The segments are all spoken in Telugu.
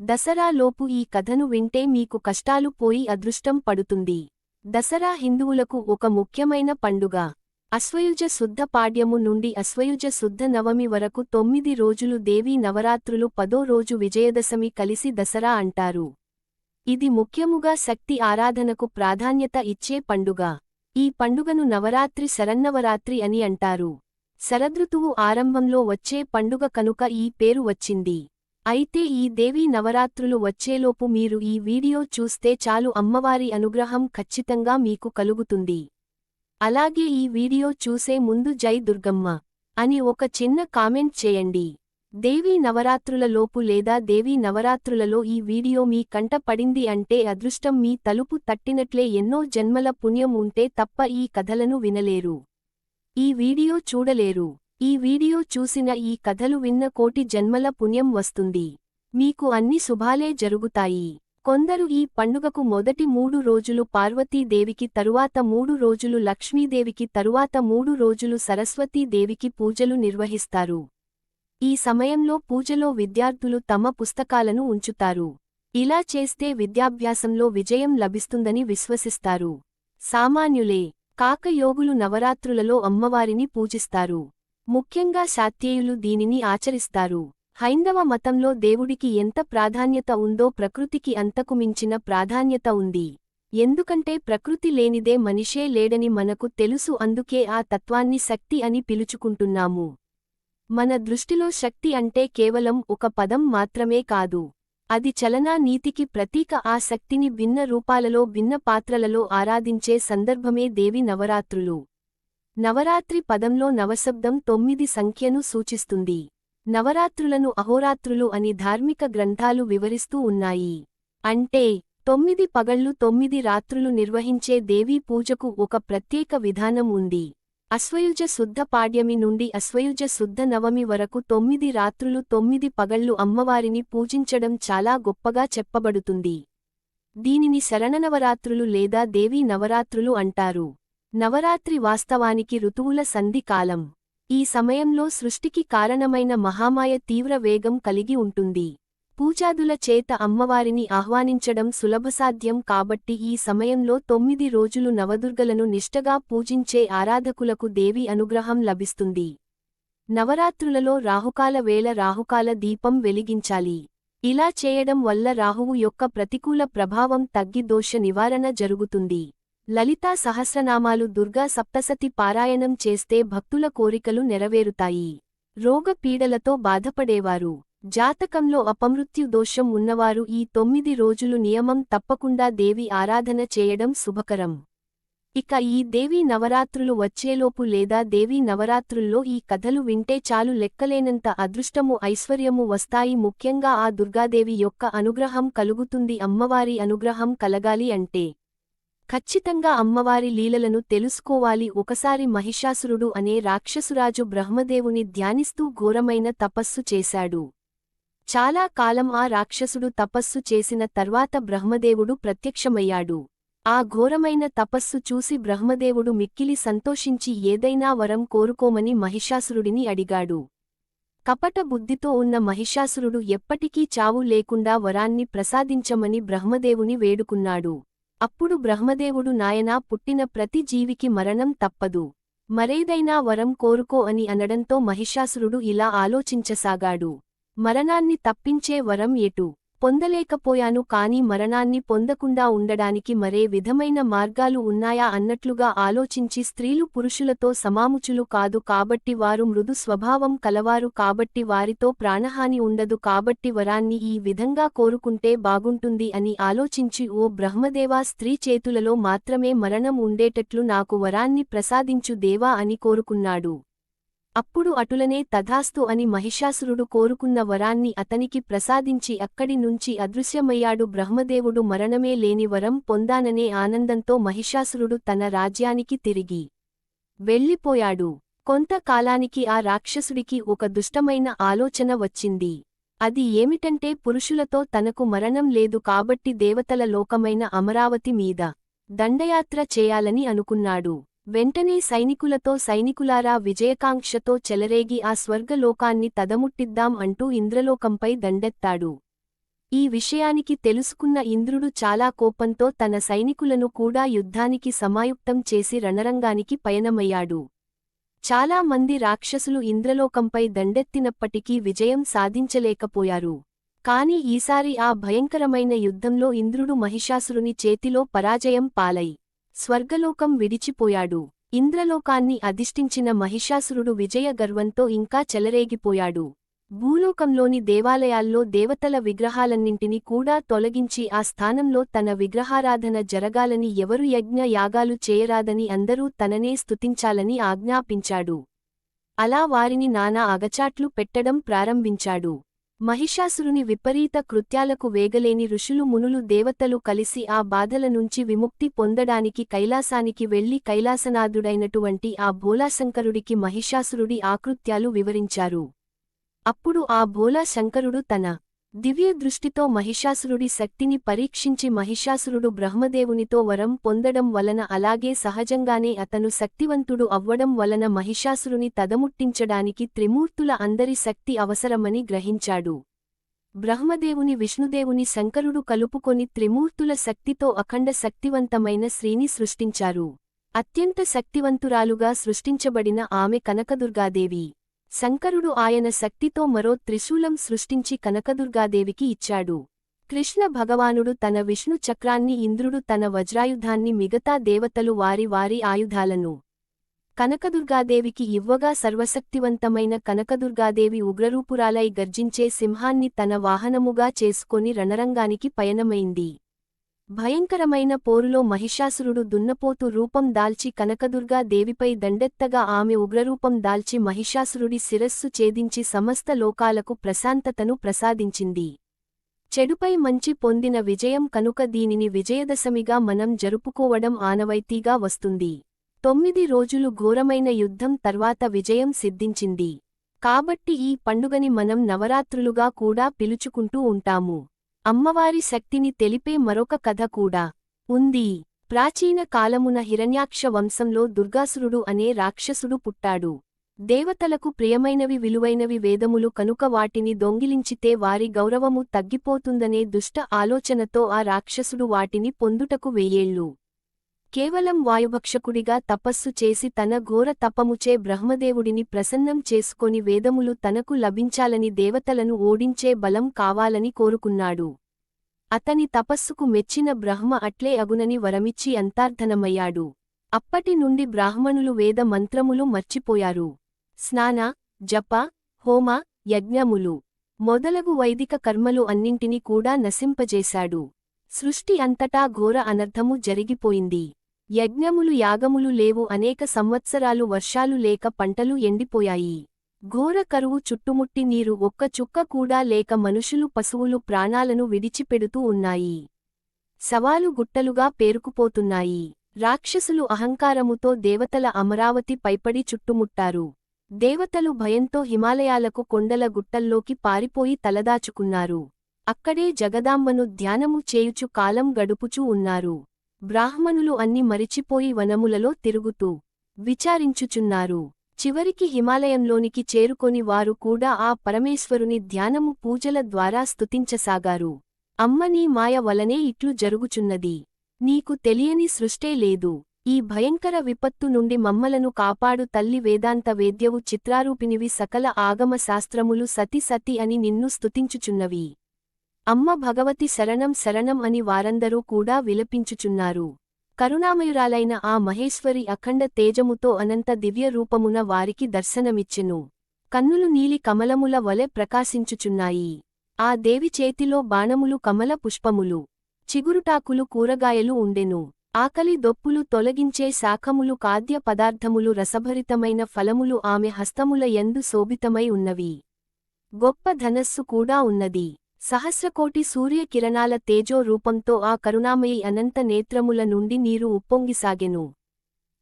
దసరాలోపు ఈ కథను వింటే మీకు కష్టాలు పోయి అదృష్టం పడుతుంది. దసరా హిందువులకు ఒక ముఖ్యమైన పండుగ. అశ్వయుజ శుద్ధ పాడ్యము నుండి అశ్వయుజ శుద్ధ నవమి వరకు తొమ్మిది రోజులు దేవీ నవరాత్రులు పదో రోజు విజయదశమి కలిసి దసరా అంటారు. ఇది ముఖ్యముగా శక్తి ఆరాధనకు ప్రాధాన్యత ఇచ్చే పండుగ. ఈ పండుగను నవరాత్రి శరన్నవరాత్రి అని అంటారు. శరదృతువు ఆరంభంలో వచ్చే పండుగ కనుక ఈ పేరు వచ్చింది. అయితే ఈ దేవీ నవరాత్రులు వచ్చేలోపు మీరు ఈ వీడియో చూస్తే చాలు అమ్మవారి అనుగ్రహం ఖచ్చితంగా మీకు కలుగుతుంది. అలాగే ఈ వీడియో చూసే ముందు జై దుర్గమ్మ అని ఒక చిన్న కామెంట్ చేయండి. దేవీ నవరాత్రులలోపు లేదా దేవీ నవరాత్రులలో ఈ వీడియో మీ కంట పడింది అంటే అదృష్టం మీ తలుపు తట్టినట్లే ఎన్నో జన్మల పుణ్యం ఉంటే తప్ప ఈ కథలను వినలేరు. ఈ వీడియో చూడలేరు. ఈ వీడియో చూసిన ఈ కథలు విన్న కోటి జన్మల పుణ్యం వస్తుంది. మీకు అన్ని శుభాలే జరుగుతాయి. కొందరు ఈ పండుగకు మొదటి మూడు రోజులు పార్వతీదేవికి తరువాత మూడు రోజులు లక్ష్మీదేవికి తరువాత మూడు రోజులు సరస్వతీదేవికి పూజలు నిర్వహిస్తారు. ఈ సమయంలో పూజలో విద్యార్థులు తమ పుస్తకాలను ఉంచుతారు. ఇలా చేస్తే విద్యాభ్యాసంలో విజయం లభిస్తుందని విశ్వసిస్తారు. సామాన్యులే కాకయోగులు నవరాత్రులలో అమ్మవారిని పూజిస్తారు. ముఖ్యంగా శాత్యేయులు దీనిని ఆచరిస్తారు. హైందవ మతంలో దేవుడికి ఎంత ప్రాధాన్యత ఉందో ప్రకృతికి అంతకు మించిన ప్రాధాన్యత ఉంది. ఎందుకంటే ప్రకృతి లేనిదే మనిషే లేడని మనకు తెలుసు అందుకే ఆ తత్వాన్ని శక్తి అని పిలుచుకుంటున్నాము. మన దృష్టిలో శక్తి అంటే కేవలం ఒక పదం మాత్రమే కాదు. అది చలనా నీతికి ప్రతీక ఆ శక్తిని భిన్న రూపాలలో భిన్న పాత్రలలో ఆరాధించే సందర్భమే దేవి నవరాత్రులు. నవరాత్రి పదంలో నవశబ్దం తొమ్మిది సంఖ్యను సూచిస్తుంది. నవరాత్రులను అహోరాత్రులు అని ధార్మిక గ్రంథాలు వివరిస్తూ ఉన్నాయి. అంటే తొమ్మిది పగళ్ళు తొమ్మిది రాత్రులు నిర్వహించే దేవీ పూజకు ఒక ప్రత్యేక విధానం ఉంది. అశ్వయుజ శుద్ధ పాడ్యమి నుండి అశ్వయుజ శుద్ధ నవమి వరకు తొమ్మిది రాత్రులు తొమ్మిది పగళ్ళు అమ్మవారిని పూజించడం చాలా గొప్పగా చెప్పబడుతుంది. దీనిని శరణనవరాత్రులు లేదా దేవీ నవరాత్రులు అంటారు. నవరాత్రి వాస్తవానికి ఋతువుల సంధి కాలం. ఈ సమయంలో సృష్టికి కారణమైన మహామాయ తీవ్ర వేగం కలిగి ఉంటుంది. పూజాదుల చేత అమ్మవారిని ఆహ్వానించడం సులభసాధ్యం కాబట్టి ఈ సమయంలో తొమ్మిది రోజులు నవదుర్గలను నిష్టగా పూజించే ఆరాధకులకు దేవి అనుగ్రహం లభిస్తుంది. నవరాత్రులలో రాహుకాల వేళ రాహుకాల దీపం వెలిగించాలి. ఇలా చేయడం వల్ల రాహువు యొక్క ప్రతికూల ప్రభావం తగ్గి దోష నివారణ జరుగుతుంది. లలితా సహస్రనామాలు దుర్గా సప్తసతి పారాయణం చేస్తే భక్తుల కోరికలు నెరవేరుతాయి. రోగ పీడలతో బాధపడేవారు. జాతకంలో అపమృత్యు దోషం ఉన్నవారు ఈ తొమ్మిది రోజులు నియమం తప్పకుండా దేవి ఆరాధన చేయడం శుభకరం. ఇక ఈ దేవీ నవరాత్రులు వచ్చేలోపు లేదా దేవీ నవరాత్రుల్లో ఈ కథలు వింటే చాలు లెక్కలేనంత అదృష్టము ఐశ్వర్యము వస్తాయి. ముఖ్యంగా ఆ దుర్గాదేవి యొక్క అనుగ్రహం కలుగుతుంది. అమ్మవారి అనుగ్రహం కలగాలి అంటే ఖచ్చితంగా అమ్మవారి లీలలను తెలుసుకోవాలి. ఒకసారి మహిషాసురుడు అనే రాక్షసురాజు బ్రహ్మదేవుని ధ్యానిస్తూ ఘోరమైన తపస్సు చేశాడు. చాలా కాలం ఆ రాక్షసుడు తపస్సు చేసిన తర్వాత బ్రహ్మదేవుడు ప్రత్యక్షమయ్యాడు. ఆ ఘోరమైన తపస్సు చూసి బ్రహ్మదేవుడు మిక్కిలి సంతోషించి ఏదైనా వరం కోరుకోమని మహిషాసురుడిని అడిగాడు. కపట బుద్ధితో ఉన్న మహిషాసురుడు ఎప్పటికీ చావు లేకుండా వరాన్ని ప్రసాదించమని బ్రహ్మదేవుని వేడుకున్నాడు. అప్పుడు బ్రహ్మదేవుడు నాయనా పుట్టిన ప్రతి జీవికి మరణం తప్పదు. మరేదైనా వరం కోరుకో అని అనడంతో మహిషాసురుడు ఇలా ఆలోచించసాగాడు. మరణాన్ని తప్పించే వరం ఎటు పొందలేకపోయాను కాని మరణాన్ని పొందకుండా ఉండడానికి మరే విధమైన మార్గాలు ఉన్నాయా అన్నట్లుగా ఆలోచించి స్త్రీలు పురుషులతో సమాముచులు కాదు కాబట్టి వారు మృదు స్వభావం కలవారు కాబట్టి వారితో ప్రాణహాని ఉండదు కాబట్టి వరాన్ని ఈ విధంగా కోరుకుంటే బాగుంటుంది అని ఆలోచించి ఓ బ్రహ్మదేవా స్త్రీ చేతులలో మాత్రమే మరణం ఉండేటట్లు నాకు వరాన్ని ప్రసాదించు దేవా అని కోరుకున్నాడు. అప్పుడు అటులనే తథాస్తు అని మహిషాసురుడు కోరుకున్న వరాన్ని అతనికి ప్రసాదించి అక్కడి నుంచి అదృశ్యమయ్యాడు బ్రహ్మదేవుడు మరణమే లేని వరం పొందాననే ఆనందంతో మహిషాసురుడు తన రాజ్యానికి తిరిగి వెళ్ళిపోయాడు. కొంతకాలానికి ఆ రాక్షసుడికి ఒక దుష్టమైన ఆలోచన వచ్చింది. అది ఏమిటంటే పురుషులతో తనకు మరణం లేదు కాబట్టి దేవతల లోకమైన అమరావతి మీద దండయాత్ర చేయాలని అనుకున్నాడు. వెంటనే సైనికులతో సైనికులారా విజయకాంక్షతో చెలరేగి ఆ స్వర్గలోకాన్ని తదముట్టిద్దాం అంటూ ఇంద్రలోకంపై దండెత్తాడు. ఈ విషయానికి తెలుసుకున్న ఇంద్రుడు చాలా కోపంతో తన సైనికులను కూడా యుద్ధానికి సమాయుక్తం చేసి రణరంగానికి పయనమయ్యాడు. చాలా మంది రాక్షసులు ఇంద్రలోకంపై దండెత్తినప్పటికీ విజయం సాధించలేకపోయారు. కాని ఈసారి ఆ భయంకరమైన యుద్ధంలో ఇంద్రుడు మహిషాసురుని చేతిలో పరాజయం పాలై స్వర్గలోకం విడిచిపోయాడు. ఇంద్రలోకాన్ని అధిష్ఠించిన మహిషాసురుడు విజయ గర్వంతో ఇంకా చెలరేగిపోయాడు. భూలోకంలోని దేవాలయాల్లో దేవతల విగ్రహాలన్నింటినీ కూడా తొలగించి ఆ స్థానంలో తన విగ్రహారాధన జరగాలని ఎవరు యజ్ఞ యాగాలు చేయరాదని అందరూ తననే స్తుతించాలని ఆజ్ఞాపించాడు. అలా వారిని నానా అగచాట్లు పెట్టడం ప్రారంభించాడు. మహిషాసురుని విపరీత కృత్యాలకు వేగలేని ఋషులు మునులు దేవతలు కలిసి ఆ బాధల నుంచి విముక్తి పొందడానికి కైలాసానికి వెళ్ళి కైలాసనాథుడైనటువంటి ఆ భోలాశంకరుడికి మహిషాసురుడి ఆకృత్యాలు వివరించారు. అప్పుడు ఆ భోలాశంకరుడు తన దివ్య దృష్టితో మహిషాసురుడి శక్తిని పరీక్షించి మహిషాసురుడు బ్రహ్మదేవునితో వరం పొందడం వలన అలాగే సహజంగానే అతను శక్తివంతుడు అవ్వడం వలన మహిషాసురుని తదముట్టించడానికి త్రిమూర్తుల అందరి శక్తి అవసరమని గ్రహించాడు. బ్రహ్మదేవుని విష్ణుదేవుని శంకరుడు కలుపుకొని త్రిమూర్తుల శక్తితో అఖండ శక్తివంతమైన శ్రీని సృష్టించారు. అత్యంత శక్తివంతురాలుగా సృష్టించబడిన ఆమె కనకదుర్గాదేవి. శంకరుడు ఆయన శక్తితో మరో త్రిశూలం సృష్టించి కనకదుర్గాదేవికి ఇచ్చాడు. కృష్ణ భగవానుడు తన విష్ణు చక్రాన్ని ఇంద్రుడు తన వజ్రాయుధాన్ని మిగతా దేవతలు వారి వారి ఆయుధాలను కనకదుర్గాదేవికి ఇవ్వగా సర్వశక్తివంతమైన కనకదుర్గాదేవి ఉగ్రరూపురాలై గర్జించే సింహాన్ని తన వాహనముగా చేసుకొని రణరంగానికి పయనమైంది. భయంకరమైన పోరులో మహిషాసురుడు దున్నపోతు రూపం దాల్చి కనకదుర్గా దేవిపై దండెత్తగా ఆమె ఉగ్రరూపం దాల్చి మహిషాసురుడి శిరస్సు ఛేదించి సమస్త లోకాలకు ప్రశాంతతను ప్రసాదించింది. చెడుపై మంచి పొందిన విజయం కనుక దీనిని విజయదశమిగా మనం జరుపుకోవడం ఆనవైతీగా వస్తుంది. తొమ్మిది రోజులు ఘోరమైన యుద్ధం తర్వాత విజయం సిద్ధించింది. కాబట్టి ఈ పండుగని మనం నవరాత్రులుగా కూడా పిలుచుకుంటూ ఉంటాము. అమ్మవారి శక్తిని తెలిపే మరొక కథ కూడా ఉంది. ప్రాచీన కాలమున హిరణ్యాక్ష వంశంలో దుర్గాసురుడు అనే రాక్షసుడు పుట్టాడు. దేవతలకు ప్రియమైనవి విలువైనవి వేదములు కనుక వాటిని దొంగిలించితే వారి గౌరవము తగ్గిపోతుందనే దుష్ట ఆలోచనతో ఆ రాక్షసుడు వాటిని పొందుటకు వెయ్యేళ్ళు. కేవలం వాయుభక్షకుడిగా తపస్సు చేసి తన ఘోర తపముచే బ్రహ్మదేవుడిని ప్రసన్నం చేసుకొని వేదములు తనకు లభించాలని దేవతలను ఓడించే బలం కావాలని కోరుకున్నాడు. అతని తపస్సుకు మెచ్చిన బ్రహ్మ అట్లే అగునని వరమిచ్చి అంతార్థనమయ్యాడు. అప్పటి నుండి బ్రాహ్మణులు వేద మంత్రములు మర్చిపోయారు. స్నాన జప హోమ యజ్ఞములు మొదలగు వైదిక కర్మలు అన్నింటినీ కూడా నశింపజేశాడు. సృష్టి అంతటా ఘోర అనర్థము జరిగిపోయింది. యజ్ఞములు యాగములు లేవు అనేక సంవత్సరాలు వర్షాలు లేక పంటలు ఎండిపోయాయి. ఘోర కరువు చుట్టుముట్టి నీరు ఒక్క చుక్క కూడా లేక మనుషులు పశువులు ప్రాణాలను విడిచిపెడుతూ ఉన్నాయి. సవాలు గుట్టలుగా పేరుకుపోతున్నాయి. రాక్షసులు అహంకారముతో దేవతల అమరావతి పైపడి చుట్టుముట్టారు. దేవతలు భయంతో హిమాలయాలకు కొండల గుట్టల్లోకి పారిపోయి తలదాచుకున్నారు. అక్కడే జగదాంబను ధ్యానము చేయుచు కాలం గడుపుచూ ఉన్నారు. బ్రాహ్మణులు అన్ని మరిచిపోయి వనములలో తిరుగుతూ విచారించుచున్నారు. చివరికి హిమాలయంలోనికి చేరుకొని వారు కూడా ఆ పరమేశ్వరుని ధ్యానము పూజల ద్వారా స్తుతించసాగారు. అమ్మ నీ మాయ వలనే ఇట్లు జరుగుచున్నది. నీకు తెలియని సృష్టే లేదు. ఈ భయంకర విపత్తు నుండి మమ్మలను కాపాడు తల్లి వేదాంత వేద్యవు చిత్రారూపినివి సకల ఆగమ శాస్త్రములు సతి సతి అని నిన్ను స్తుతించుచున్నవి. అమ్మ భగవతి శరణం శరణం అని వారందరూ కూడా విలపించుచున్నారు. కరుణామయురాలైన ఆ మహేశ్వరి అఖండ తేజముతో అనంత దివ్య రూపమున వారికి దర్శనమిచ్చెను. కన్నులు నీలి కమలముల వలె ప్రకాశించుచున్నాయి. ఆ దేవి చేతిలో బాణములు కమల పుష్పములు. చిగురుటాకులు కూరగాయలు ఉండెను. ఆకలి దొప్పులు తొలగించే శాఖములు ఖాద్య పదార్థములు రసభరితమైన ఫలములు ఆమె హస్తముల ఎందు శోభితమై ఉన్నవి. గొప్ప ధనస్సు కూడా ఉన్నది. సహస్రకోటి సూర్యకిరణాల తేజో రూపంతో ఆ కరుణామయి అనంత నేత్రముల నుండి నీరు ఉప్పొంగిసాగెను.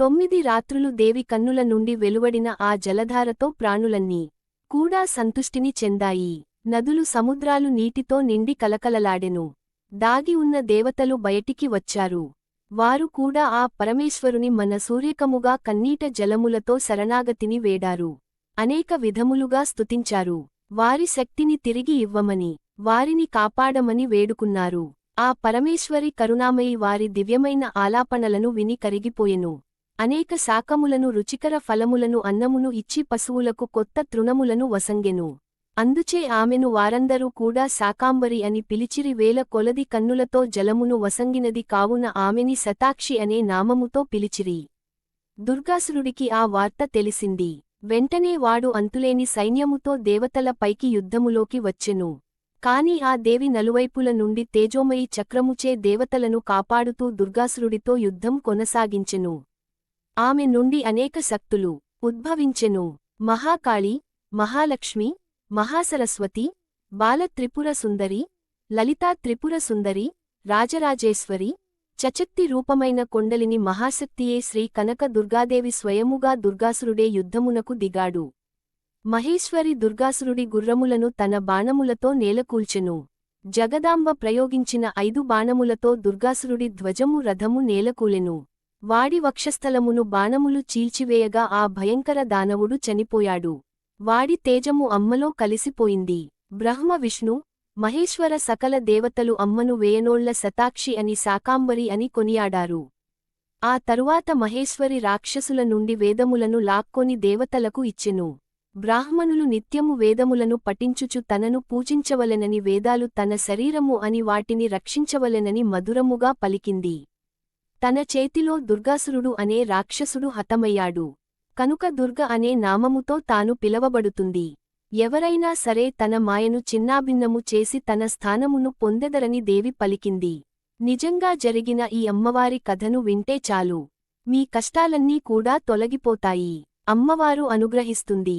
తొమ్మిది రాత్రులు దేవి కన్నుల నుండి వెలువడిన ఆ జలధారతో ప్రాణులన్నీ కూడా సంతుష్టిని చెందాయి. నదులు సముద్రాలు నీటితో నిండి కలకలలాడెను. దాగి ఉన్న దేవతలు బయటికి వచ్చారు. వారు కూడా ఆ పరమేశ్వరుని మన సూర్యకముగా కన్నీట జలములతో శరణాగతిని వేడారు. అనేక విధములుగా స్తుతించారు. వారి శక్తిని తిరిగి ఇవ్వమని వారిని కాపాడమని వేడుకున్నారు. ఆ పరమేశ్వరి కరుణామయి వారి దివ్యమైన ఆలాపనలను విని కరిగిపోయెను. అనేక శాకములను రుచికర ఫలములను అన్నమును ఇచ్చి పశువులకు కొత్త తృణములను వసంగెను. అందుచే ఆమెను వారందరూ కూడా శాకాంబరి అని పిలిచిరి వేల కొలది కన్నులతో జలమును వసంగినది కావున ఆమెని శతాక్షి అనే నామముతో పిలిచిరి. దుర్గాసురుడికి ఆ వార్త తెలిసింది. వెంటనే వాడు అంతులేని సైన్యముతో దేవతల పైకి యుద్ధములోకి వచ్చెను. కాని ఆ దేవి నలువైపుల నుండి తేజోమయి చక్రముచే దేవతలను కాపాడుతూ దుర్గాసురుడితో యుద్ధం కొనసాగించెను. ఆమె నుండి అనేక శక్తులు ఉద్భవించెను. మహాకాళి మహాలక్ష్మి మహాసరస్వతి బాలత్రిపుర సుందరి లలితా త్రిపుర సుందరి రాజరాజేశ్వరి చచక్తి రూపమైన కొండలిని మహాశక్తియే శ్రీ కనక దుర్గాదేవి స్వయముగా దుర్గాసురుడే యుద్ధమునకు దిగాడు. మహేశ్వరి దుర్గాసురుడి గుర్రములను తన బాణములతో నేలకూల్చెను. జగదాంబ ప్రయోగించిన ఐదు బాణములతో దుర్గాసురుడి ధ్వజము రథము నేలకూలెను. వాడి వక్షస్థలమును బాణములు చీల్చివేయగా ఆ భయంకర దానవుడు చనిపోయాడు. వాడి తేజము అమ్మలో కలిసిపోయింది. బ్రహ్మ విష్ణు మహేశ్వర సకల దేవతలు అమ్మను వేయనోళ్ళ శతాక్షి అని శాకాంబరి అని కొనియాడారు. ఆ తరువాత మహేశ్వరి రాక్షసుల నుండి వేదములను లాక్కొని దేవతలకు ఇచ్చెను. బ్రాహ్మణులు నిత్యము వేదములను పఠించుచు తనను పూజించవలెనని వేదాలు తన శరీరము అని వాటిని రక్షించవలెనని మధురముగా పలికింది. తన చేతిలో దుర్గాసురుడు అనే రాక్షసుడు హతమయ్యాడు. కనుక దుర్గ అనే నామముతో తాను పిలవబడుతుంది. ఎవరైనా సరే తన మాయను చిన్నాభిన్నము చేసి తన స్థానమును పొందెదరని దేవి పలికింది. నిజంగా జరిగిన ఈ అమ్మవారి కథను వింటే చాలు. మీ కష్టాలన్నీ కూడా తొలగిపోతాయి. అమ్మవారు అనుగ్రహిస్తుంది.